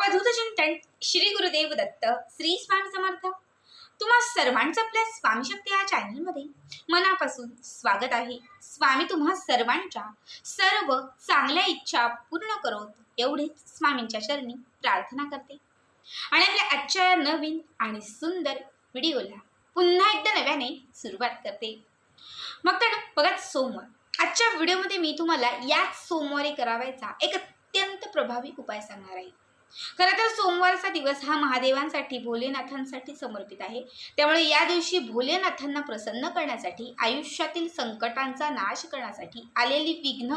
अवधूत चिंतन श्री गुरुदेव दत्त श्री स्वामी समर्थ. तुम्हा सर्वांचं आपल्या स्वामी शक्ती या चॅनलमध्ये मनापासून स्वागत आहे. स्वामी तुम्हा सर्वांच्या सर्व चांगल्या इच्छा पूर्ण करोत एवढेच स्वामींच्या चरणी प्रार्थना करते. आणि आपल्या आजच्या या नवीन आणि सुंदर व्हिडिओला पुन्हा एकदा नव्याने सुरुवात करते. मग तर बघा सोमवार. आजच्या व्हिडिओमध्ये मी तुम्हाला याच सोमवारी करावायचा एक अत्यंत प्रभावी उपाय सांगणार आहे. खरं तर सोमवारचा दिवस हा महादेवांसाठी भोलेनाथांसाठी समर्पित आहे. त्यामुळे या दिवशी भोलेनाथांना प्रसन्न करण्यासाठी आयुष्यातील संकटांचा नाश करण्यासाठी आलेली विघ्न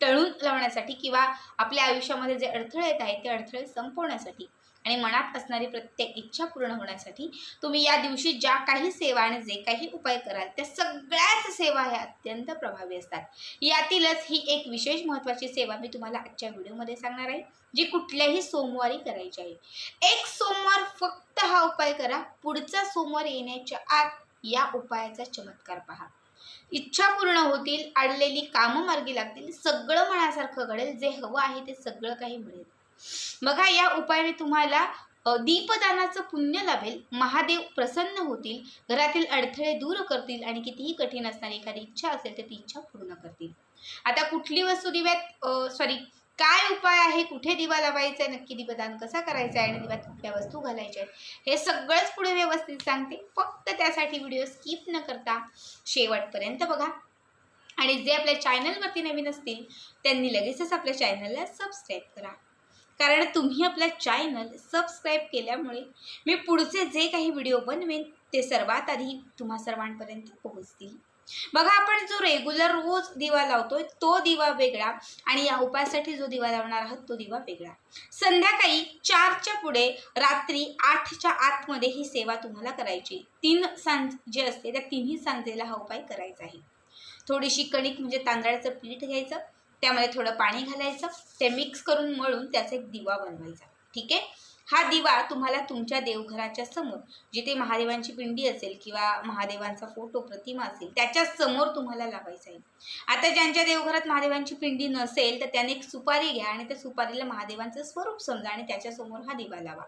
टळून लावण्यासाठी किंवा आपल्या आयुष्यामध्ये जे अडथळे येत आहेत ते अडथळे संपवण्यासाठी आणि मनात असणारी प्रत्येक इच्छा पूर्ण होण्यासाठी तुम्ही या दिवशी ज्या काही सेवा आणि जे काही उपाय कराल त्या सगळ्याच सेवा ह्या अत्यंत प्रभावी असतात. यातीलच ही एक विशेष महत्त्वाची सेवा मी तुम्हाला आजच्या व्हिडिओमध्ये सांगणार आहे जी कुठल्याही सोमवारी करायची आहे. एक सोमवार फक्त हा उपाय करा पुढचा सोमवार येण्याच्या आत या उपायाचा चमत्कार पहा. इच्छा पूर्ण होतील अडलेली कामं मार्गी लागतील सगळं मनासारखं घडेल जे हवं आहे ते सगळं काही मिळेल. बघा या उपायाने तुम्हाला दीपदानाचं पुण्य लाभेल. महादेव प्रसन्न होतील घरातील अडथळे दूर करतील आणि कितीही कठीण असणारी एखादी इच्छा असेल तर ती इच्छा पूर्ण करतील. आता कुठली वस्तू दिव्यात सॉरी काय उपाय आहे? कुठे दिवा लावायचा आहे? नक्की दीपदान कसा करायचा आहे? आणि दिव्यात कुठल्या वस्तू घालायच्या आहेत? हे सगळंच पुढे व्यवस्थित सांगते. फक्त त्यासाठी व्हिडिओ स्किप न करता शेवटपर्यंत बघा. आणि जे आपल्या चॅनलवरती नवीन असतील त्यांनी लगेचच आपल्या चॅनलला सबस्क्राईब करा. कारण तुम्ही आपला चॅनल सबस्क्राईब केल्यामुळे मी पुढचे जे काही व्हिडिओ बनवेन ते सर्वात आधी तुम्हा सर्वांपर्यंत पोहोचतील. बघा आपण जो रेग्युलर रोज दिवा लावतोय तो दिवा वेगळा आणि या उपायासाठी जो दिवा लावणार आहात तो दिवा वेगळा. संध्याकाळी चारच्या पुढे रात्री आठच्या आतमध्ये ही सेवा तुम्हाला करायची. तीन सांज जे असते त्या तिन्ही सांजेला हा उपाय करायचा आहे. थोडीशी कणिक म्हणजे तांदळाचं पीठ घ्यायचं त्यामध्ये थोडं पाणी घालायचं. ते मिक्स करून मळून त्याचा एक दिवा बनवायचा. ठीक आहे? हा दिवा तुम्हाला तुमच्या देवघराच्या समोर जिथे महादेवांची पिंडी असेल किंवा महादेवांचा फोटो प्रतिमा असेल त्याच्यासमोर तुम्हाला लावायचा आहे. आता ज्यांच्या देवघरात महादेवांची पिंडी नसेल तर त्याने एक सुपारी घ्या आणि त्या सुपारीला महादेवांचं स्वरूप समजा आणि त्याच्यासमोर हा दिवा लावा.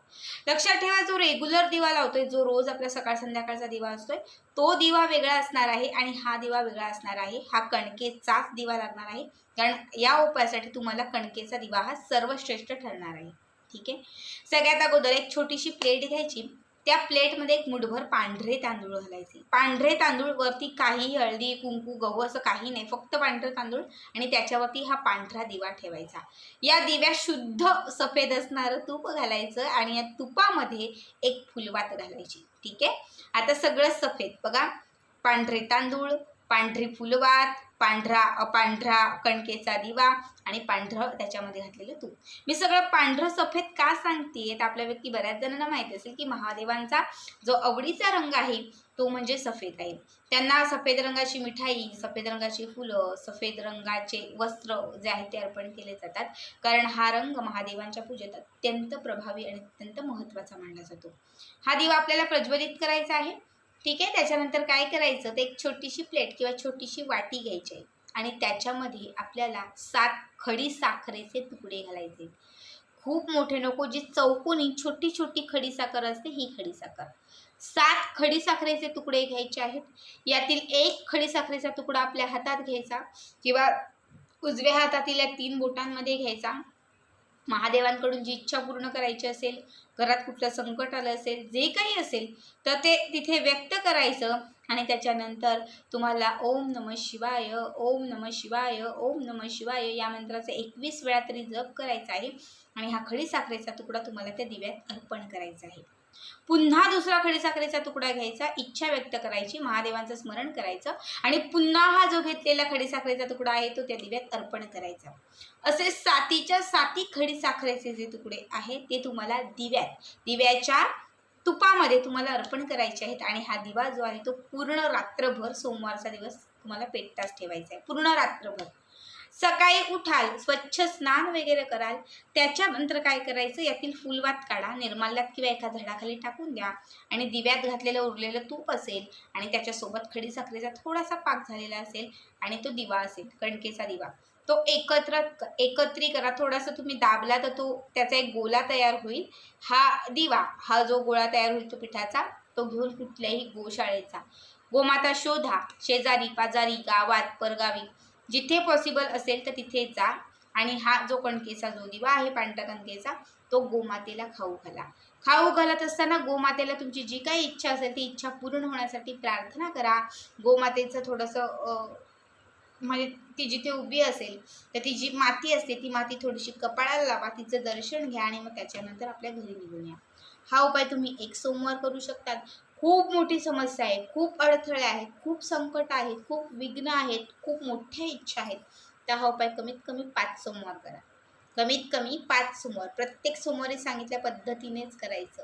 लक्षात ठेवा जो रेग्युलर दिवा लावतोय जो रोज आपला सकाळ संध्याकाळचा दिवा असतोय तो दिवा वेगळा असणार आहे आणि हा दिवा वेगळा असणार आहे. हा कणकेचाच दिवा लागणार आहे. कारण या उपायासाठी तुम्हाला कणकेचा दिवा हा सर्वश्रेष्ठ ठरणार आहे. ठीक आहे? सगळ्यात अगोदर एक छोटीशी प्लेट घ्यायची. त्या प्लेटमध्ये एक मुठभर पांढरे तांदूळ घालायचे. पांढरे तांदूळ वरती काही हळदी कुंकू गहू असं काही नाही. फक्त पांढरे तांदूळ आणि त्याच्यावरती हा पांढरा दिवा ठेवायचा. या दिव्यात शुद्ध सफेद असणारं तूप घालायचं आणि या तुपामध्ये एक फुलवात घालायची. ठीक आहे? आता सगळं सफेद. बघा. पांढरे तांदूळ पांढरी फुलवात पांढरा पांढरा कणकेचा दिवा आणि पांढरं त्याच्यामध्ये घातलेलं तूप. मी सगळं पांढरं सफेद का सांगते तर आपल्या व्यक्ती बऱ्याच जणांना माहिती असेल की महादेवांचा जो आवडीचा रंग आहे तो म्हणजे सफेद आहे. त्यांना सफेद रंगाची मिठाई सफेद रंगाची फुलं सफेद रंगाचे वस्त्र जे आहे ते अर्पण केले जातात. कारण हा रंग महादेवांच्या पूजेत अत्यंत प्रभावी आणि अत्यंत महत्त्वाचा मानला जातो. हा दिवा आपल्याला प्रज्वलित करायचा आहे. ठीक आहे त्याच्यानंतर काय करायचं? तर एक छोटीशी प्लेट किंवा छोटीशी वाटी घ्यायची आहे आणि त्याच्यामध्ये आपल्याला सात खडी साखरेचे तुकडे घालायचे खूप मोठे नको जी चौकोनी छोटी छोटी खडी साखर असते ही खडी साखर. सात खडी साखरेचे तुकडे घ्यायचे आहेत. यातील एक खडी साखरेचा तुकडा आपल्या हातात घ्यायचा किंवा उजव्या हातातील या तीन बोटांमध्ये घ्यायचा. महादेवांकडून जी इच्छा पूर्ण करायची असेल घरात कुठलं संकट आलं असेल जे काही असेल तर ते तिथे व्यक्त करायचं आणि त्याच्यानंतर तुम्हाला ओम नम शिवाय ओम नम शिवाय ओम नम शिवाय या मंत्राचा एकवीस वेळा तरी जप करायचा आहे आणि हा खडी साखरेचा तुकडा तुम्हाला त्या दिव्यात अर्पण करायचा आहे. पुन्हा दुसरा खडीसाखरेचा तुकडा घ्यायचा इच्छा व्यक्त करायची महादेवांचं स्मरण करायचं आणि पुन्हा हा जो घेतलेला खडीसाखरेचा तुकडा आहे तो त्या दिव्यात अर्पण करायचा. असे सातीच्या साती खडीसाखरेचे जे तुकडे आहेत ते तुम्हाला दिव्यात दिव्याच्या तुपामध्ये तुम्हाला अर्पण करायचे आहेत आणि हा दिवा जो आहे तो पूर्ण रात्रभर सोमवारचा दिवस तुम्हाला पेटताच ठेवायचा आहे. पूर्ण रात्रभर. सकाळी उठाल स्वच्छ स्नान वगैरे कराल त्याच्यानंतर काय करायचं? यातील फुलवात काढा निर्माल्यात किंवा एका झाडाखाली टाकून द्या आणि दिव्यात घातलेलं उरलेलं तूप असेल आणि त्याच्यासोबत खडी साखरेचा थोडासा पाक झालेला असेल आणि तो दिवा असेल कणकेचा दिवा. तो एकत्र एकत्री करा. थोडासा तुम्ही दाबला तर तो त्याचा एक गोला तयार होईल. हा दिवा हा जो गोळा तयार होईल तो पिठाचा तो घेऊन कुठल्याही गोशाळेचा. गोमाता शोधा. शेजारी पाजारी गावात परगावी. जिथे पॉसिबल असेल तर तिथे जा. आणि हा जो कणकेचा जो दिवा आहे पांढऱ्या कणकेचा तो गोमातेला खाऊ घाला. खाऊ घालत असताना गोमातेला तुमची जी काही इच्छा असेल ती इच्छा पूर्ण होण्यासाठी प्रार्थना करा. गोमातेचं थोडंसं म्हणजे ती जिथे उभी असेल तर ती जी माती असते ती माती थोडीशी कपाळाला लावा. तिचं दर्शन घ्या आणि मग त्याच्यानंतर आपल्या घरी निघून या. हा उपाय तुम्ही एक सोमवार करू शकतात. खूप मोठी समस्या आहे खूप अडथळे आहेत खूप संकट आहेत खूप विघ्न आहेत खूप मोठ्या इच्छा आहेत. त्या हा उपाय कमीत कमी पाच सोमवार करा. कमीत कमी पाच सोमवार प्रत्येक सोमवारी सांगितल्या पद्धतीनेच करायचं.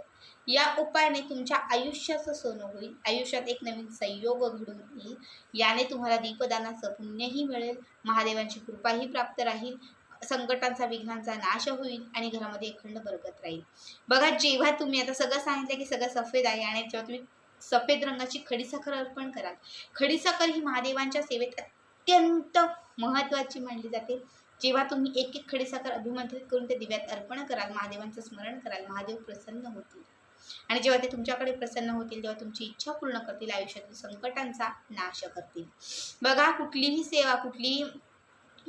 या उपायाने तुमच्या आयुष्याचं सोनं होईल आयुष्यात एक नवीन संयोग घडून येईल. याने तुम्हाला दीपदानाचं पुण्यही मिळेल महादेवांची कृपाही प्राप्त राहील संकटांचा विघ्नांचा नाश होईल आणि घरामध्ये अखंड बरकत राहील. बघा जेव्हा तुम्ही आता सगळं सांगितलं की सगळं सफेद आहे आणि जेव्हा तुम्ही सफेद रंगाची खडीसाखर अर्पण कराल खडीसाखर ही महादेवांच्या सेवेत अत्यंत महत्त्वाची मानली जाते. जेव्हा तुम्ही एक एक खडीसाखर अभिमंत्रित करून ते दिव्यात अर्पण कराल महादेवांचं स्मरण कराल महादेव प्रसन्न होतील. आणि जेव्हा ते तुमच्याकडे प्रसन्न होतील तेव्हा तुमची इच्छा पूर्ण करतील आयुष्यातील संकटांचा नाश करतील. बघा कुठलीही सेवा कुठलीही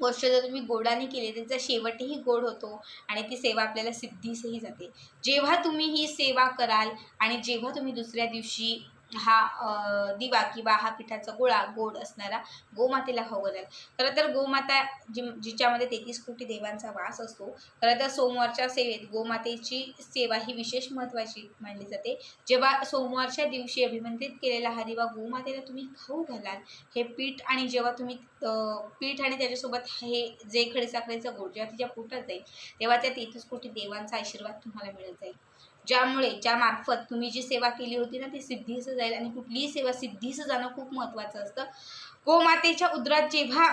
गोष्ट जर तुम्ही गोडाने केली त्याचा शेवटही गोड होतो आणि ती सेवा आपल्याला सिद्धीसही जाते. जेव्हा तुम्ही ही सेवा कराल आणि जेव्हा तुम्ही दुसऱ्या दिवशी हा दिवा किंवा हा पिठाचा गोळा गोड असणारा गोमातेला खाऊ घालाल खरं तर गोमाता जि जिच्यामध्ये तेहतीस कोटी देवांचा वास असतो खरं तर सोमवारच्या सेवेत गोमातेची सेवा ही विशेष महत्त्वाची मानली जाते. जेव्हा सोमवारच्या दिवशी अभिमंत्रित केलेला हा दिवा गोमातेला तुम्ही खाऊ घालाल हे पीठ आणि जेव्हा तुम्ही पीठ आणि त्याच्यासोबत हे जे खडीसाखरेचं गोड जेव्हा तिच्या पोटात जाईल तेव्हा त्या तेहतीस कोटी देवांचा आशीर्वाद तुम्हाला मिळत जाईल. ज्यामुळे ज्यामार्फत तुम्ही जी सेवा केली होती ना ती सिद्धीस जाईल आणि कुठलीही सेवा सिद्धीस जाणं खूप महत्त्वाचं असतं. गोमातेच्या उदरात जेव्हा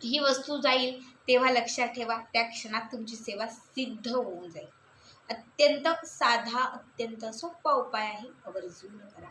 ही वस्तू जाईल तेव्हा लक्षात ठेवा त्या क्षणात तुमची सेवा सिद्ध होऊन जाईल. अत्यंत साधा अत्यंत सोपा उपाय आहे. आवर्जून करा.